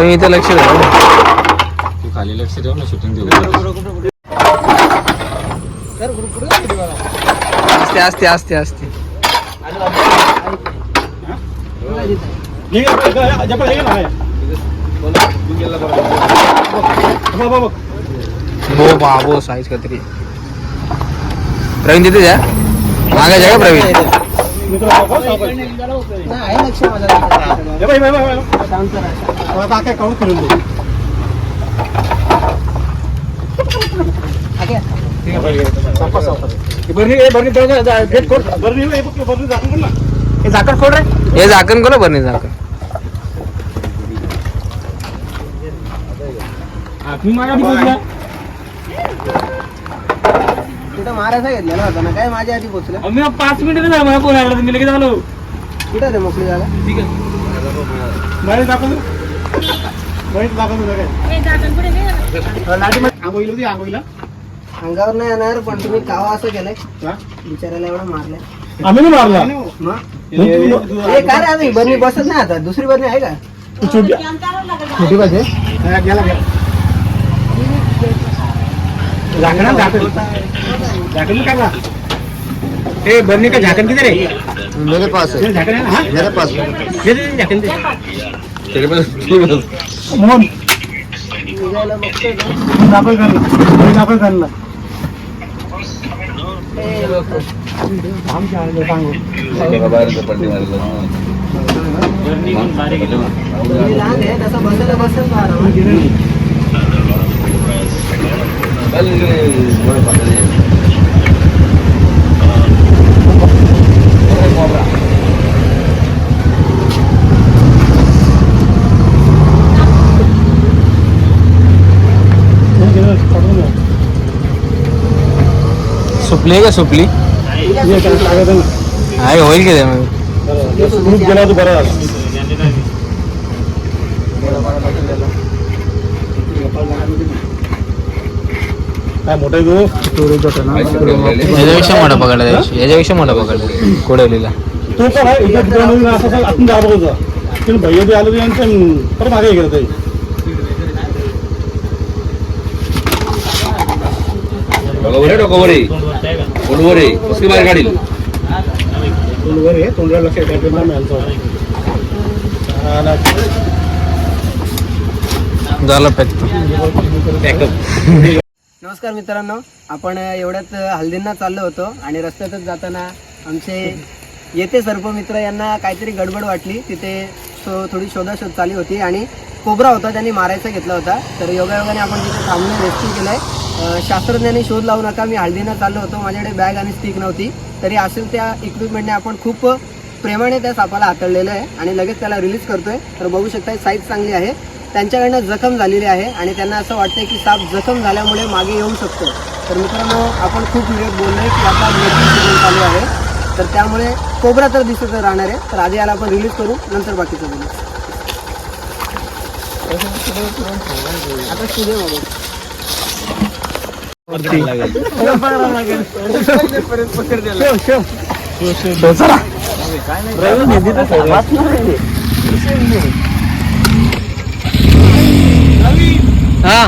प्रवीण इथे लक्ष द्या तू खाली लक्ष ठेव ना शूटिंग देऊ. असते असते असते असते हो बाबो साईज काहीतरी प्रवीण तिथे द्या मागायचं का प्रवीण. काय काढून करून दे झाकण खोड रे हे झाकण कोण बरं झाकण तिथं महाराजा घेतलेला होता ना काय माझ्या आधी पोचलं? मी पाच मिनिटं नाही मला फोन आला मी लगेच आलो. कुठं रे मोकळी जागा? बाहेर दाखवलं बाहेर काय आंघोळीला होती आंघोळीला? अंगावर नाही येणार पण तुम्ही कावा असं केलंय. हा? बिचारायला एवढं मारलंय. आम्ही नाही मारला. मग? काय रे आम्ही बरणी बसत नाही आता? दुसरी बरणी आहे का? छोटी छोटी गेला घ्या झाकण झाकण हे बरणी का झाकण किती रे? मेरे पास हे झाकण ना? हा? मेरे पास दे दे दे, झाकण दे. तेरे पास मोहन. दाखल करला हे दाखल करला सांगू बरणी लहान आहे तसं बसायला बसेल सुपली का? सुपली? आहे होईल की ते ग्रुप गेला तर बरं. काय मोठा आहे तो? याच्यापेक्षा मोठा पकडला. याच्यापेक्षा मोठा पकडला. कोडवलीला. तो आहे पण भैया बी आलो ते परत मागे गेलं उसकी बाहेर काढील तोंडवर आहे तोंडवर. हा. झालं पॅक. नमस्कार मित्रांनो आपण एवढ्यात हल्दींना चाललो होतो आणि रस्त्यातच जाताना आमचे येते सर्प मित्र यांना काहीतरी गडबड वाटली. तिथे शो थोडी शोधाशोध चालू होती आणि कोबरा होता त्यांनी मारायचा घेतला होता. तर योगायोगाने आपण तिथे थांबून रेस्क्यू केलाय. अं, शास्त्रज्ञांनी शोध लावू नका मी हळदीनं चाललो होतो माझ्याकडे बॅग आणि स्टिक नव्हती. तरी असेल त्या इक्विपमेंटने आपण खूप प्रेमाने त्या सापाला हाताळलेलं आहे आणि लगेच त्याला रिलीज करतोय. तर बघू शकता साईज चांगली आहे. त्यांच्याकडनं जखम झालेली आहे आणि त्यांना असं वाटतंय की साप जखम झाल्यामुळे मागे येऊ शकतो. तर मित्रांनो आपण खूप वेळ बोललोय की आता मेकिंग सीझन चालू आहे. तर त्यामुळे कोबरा तर दिसत राहणार आहे. तर आधी याला आपण रिलीज करू नंतर बाकीचं बोलू. आता स्टुडिओ बघू. हा.